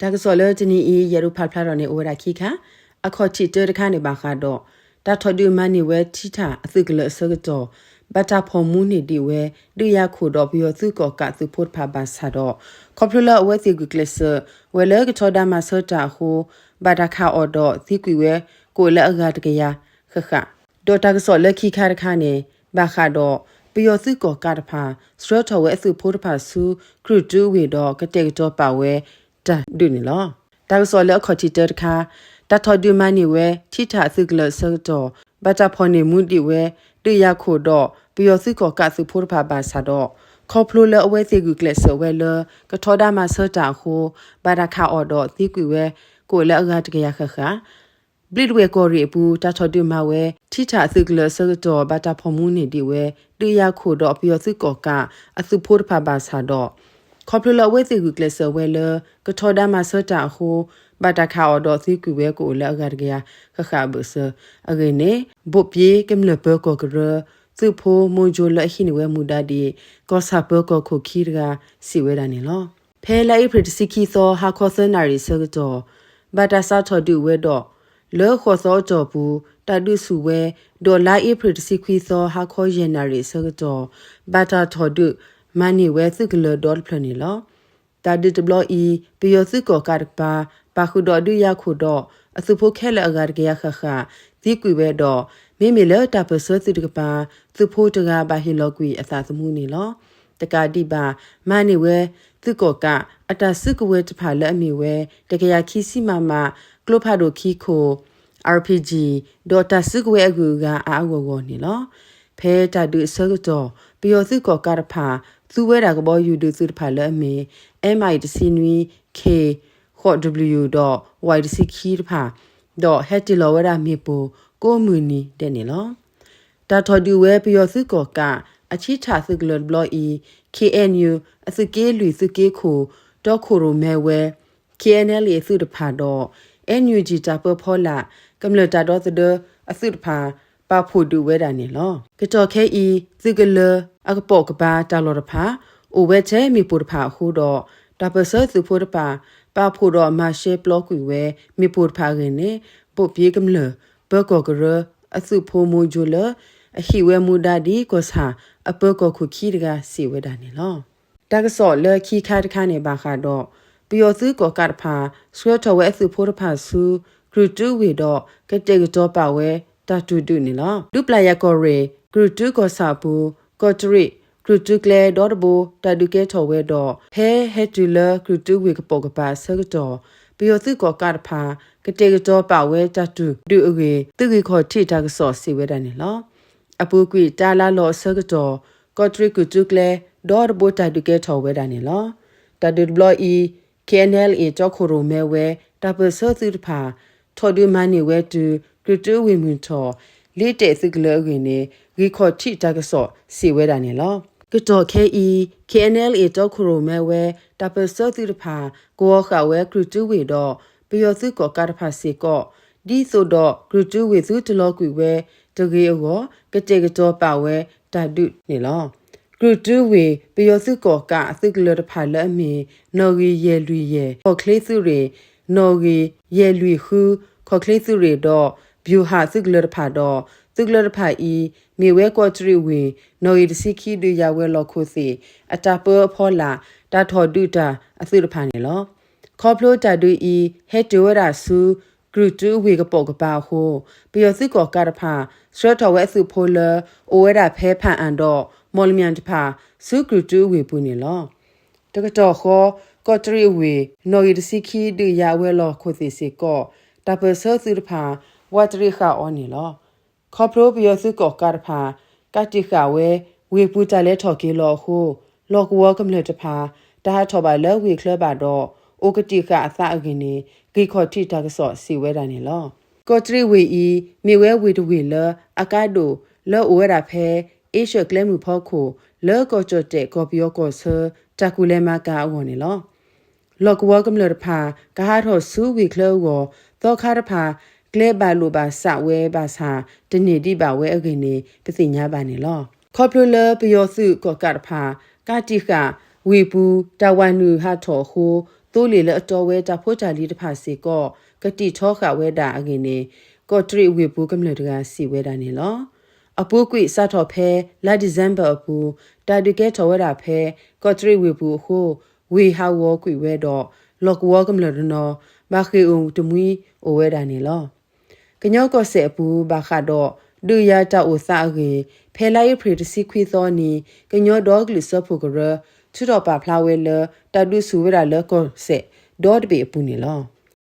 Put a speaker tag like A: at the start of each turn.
A: ဒါကစောလေတနီအီရရဖတ်ဖလာတော့နေအိုရာခိခအခေါ်ချီတဲတခါနေပါခါတော့ဒါထော်ဒီမန်နီဝဲတီတာအသကလဆကတော့ဘတာဖော်မှုနေဒီဝဲဒူရခိုတော့ပြီးသူကောကသူဖို့ဖာဘာဆာတော့ကော်ပူလာဝဲစီဂူကလဆဝဲလေကထော်ဒါမဆတာဟိုဘတာခါအော်တော့သီကွေဝဲကိုလဲအဂါတကရခခဒေါ်တာကစောလက်ခိခါတခါနေဘာခါတော့ပျော်စုကောကတဖာစရထဝဲအစုဖိုးတဖာစုခရုတူဝေတော့ကတဲ့တော့ပါဝဲ တာဒုနေလောတာကစောလက်ခေါ်တီတတခါတထော်ဒူမနီဝဲထိထအစုကလဆောတော့ဘတာဖော်နေမှုတိဝဲတေရခိုတော့ပျော်စုကောကစုဖိုးတဖာပါဆာတော့ခေါပလိုလအဝဲစီကူကလဆဝဲလကထောဒါမဆတာခိုဘာရခါအော်တော့သီကွေဝဲကိုလည်းအကတကရခခဘလစ်ဝဲကိုရီဘူးတာထော်တူမဝဲထိချအစုကလဆတော့ဘတာဖော်မှုနေဒီဝဲတေရခိုတော့ပျော်စုကောကအစုဖိုးတဖာပါဆာတော့ ခေါပလိုလအဝဲစီကူကလဆဝဲလကထောဒါမဆတာခိုဘတာခါအော်တော့သီကွေဝဲကိုလည်းအကတကရခခဘဆအဂိနေဘုတ်ပြေကမလဘကောကရသူဖိုမွန်ဂျိုလအခိနဝဲမူဒါဒီကောဆာပကောခုခီရကစီဝဲတာနေလောဖဲလိုက်ပရတစီခီသောဟာခောစနာရီဆကတော့ဘတာစာထော်ဒူဝဲတော့လောခောစောကြော်ဘူးတတုစုဝဲဒေါ်လာဧပရတစီခီသောဟာခောယနာရီဆကတော့ဘတာထော်ဒူ မနီဝဲသကလဒေါ်ဖလနေလောတာဒစ်ဘလော့အီပီယိုစကောကာဒပါပါခုဒေါ်ဒူရခုဒေါ်အစုဖို့ခဲလအဂါရကရခခဒီကွေဝဲတော့မိမိလေတာပစသတကပါသူဖို့တကဘာဟီလောကွီအသာသမှုနေလောတကတိပါမနိဝဲသူကောကအတဆုကဝဲတဖာလက်အမီဝဲတကရခီစီမမကလိုဖာဒိုခီခို RPG ဒေါ်တာဆုကဝဲအကူကအာအဝဝနေလောဖဲတာဒုဆောတော့ ပျော်စုကောကရဖာသူဝဲတာကဘောယူဒုစုတဖာလက်အမီ MI တစီနွီ K hot w.ydc ခီတဖာတော့ဟက်တီလောဝဲတာမြေပူကိုမူနီတဲ့နေလောတာထော်ဒီဝဲပျော်စုကောကအချီချာစုကလဘလော့ e KNU အစကေးလူစကေးခိုတော့ခိုရိုမဲဝဲ KNL ရဲ့စုတဖာတော့ NUG တာပဖောလာကမ္လတာတော့တဲ့အစုတဖာ ပါဖို့ဒူဝဲတာနေလောကတော်ခဲဤစုကလအကပေါကပါတာလောတဖာအိုဝဲချဲမီပူတဖာခုတော့တာပဆစုဖို့တဖာပါဖို့တော့မရှေဘလော့ကွေဝဲမီပူတဖာကင်းနေပုတ်ပြေကမလဘကောကရအစုဖို့မူဂျူလအဟိဝဲမူဒါဒီကိုစာအပကောခုခီတကစီဝဲတာနေလောတကဆော့လခီခါတခါနေပါခါတော့ပျော်စုကောကတ်ဖာဆွဲတော်ဝဲအစုဖို့တဖာဆူဂရုတူဝေတော့ကတဲ့ကတော့ပါဝဲ တတူတူနေလောဒုပလာယကောရေဂရုတူကောစာဘူးကောတရီကရုတူကလေဒေါ်ဘတာဒုကေထော်ဝဲတော့ဖဲဟက်တူလာကရုတူဝေကပေါကပါဆကတော့ပျော်စုကောကတ်ဖာကတဲ့ကတော့ပါဝဲတတူဒုအဝေသူကခေါ်ထိတာကဆော့စီဝဲတယ်နေလောအပူကွေတာလာလောဆကတော့ကောထရီကူတုကလေဒေါ်ဘိုတာဒုကေထော်ဝဲတာနေလောတဒုဘလော့အီ KNL အကြောခိုရိုမဲဝဲတပဆောသူတဖာထော်ဒူမနီဝဲတူ ကရတူဝီမွန်ထော်လေတဲ့စကလောဝင်နေရီခေါ်ချိတကဆော့စီဝဲတာနေလောကတော့ KE KNL အကြောခိုရိုမဲဝဲတပဆောသူတဖာကိုခဝဲကရတူဝီတော့ပျော်စုကောကတဖာစီကောဒီဆိုတော့ကရတူဝီစုတလောကွေဝဲတကေအောကတဲ့ကတော့ပါဝဲတဒုနေလောကရတူဝေပယောစုကောကအသုကလတဖာလအမီနော်ဂီရဲလူရဲခေါကလေးစုရေနော်ဂီရဲလူခုခေါကလေးစုရေတော့ ဘျူဟာသုကလတဖာတော့သုကလတဖာဤမြေဝဲကောချရီဝေနော်ရီတစီခီဒူရဝဲလောခုစီအတာပဖောလာတာထော်ဒူတာအသုတဖာနေလောခေါပလိုတာဒူဤဟက်တိုရာဆူဂရုတူဝေကပေါကပါဟိုပျော်စစ်ကောကရဖာစရတော်ဝဲစုဖိုလအိုဝဲတာဖဲဖန်အန်တော့မော်လမြန်တဖာစုဂရုတူဝေပူနေလောတကတော်ခောကောတရီဝေနော်ရီတစီခီဒရဝဲလောခိုစီစီကောတပဆသုတဖာ ဝတ်ရီခါအောနေလောခေါပရိုပျော်စစ်ကောကရဖာကတိခဝဲဝေပူတလဲထော်ကေလောဟိုလောကဝကမလက်တဖာတာထော်ပါလဲဝေခလပါတော့အိုကတိကအသအကင်းနေဂိခေါ်တိတာကဆော့စီဝဲတာနေလောကောတရီဝေဤမြေဝဲဝေတဝေလအကဒိုလောဝဲတာဖဲအေရှကလဲမှုဖောက်ခိုလောကောချတ်တဲ့ကော်ပီယောကောဆာတကူလဲမကာဝနေလောလောကဝကမလတဖာကဟာထောဆူဝီကလောဝသောခါတဖာ ကလဲပါလိုပါစဝဲပါစာတနေတိပါဝဲအကိနေပစိညာပါနေလောခေါပလူလပယောစုကောကတဖာကတိကဝေပူတဝနုဟာထောဟိုသိုးလေလအတော်ဝဲတာဖိုးချာလီတဖာစီကောကတိထောခဝဲတာအငင်းနေကောထရီဝေပူကမလတကစီဝဲတာနေလောအပူကွိစတော်ဖဲလာဒီဇမ်ဘာအပူတာဒီကဲထောဝဲတာဖဲကောထရီဝေပူဟိုဝေဟာဝကွိဝဲတော့လော့ကဝကမလရနောဘာခေဦးတမီအိုဝဲတာနေလော ကညောကောဆေအပူဘာခါတော့ဒူယာတာအိုစာရေဖဲလိုက်ဖရီတစီခွေသောနီကညောဒေါဂလစ်ဆဖိုကရချူတော့ပါဖလာဝဲလတာဒူဆူဝဲတာလကောဆေဒေါ်တဘေအပူနေလော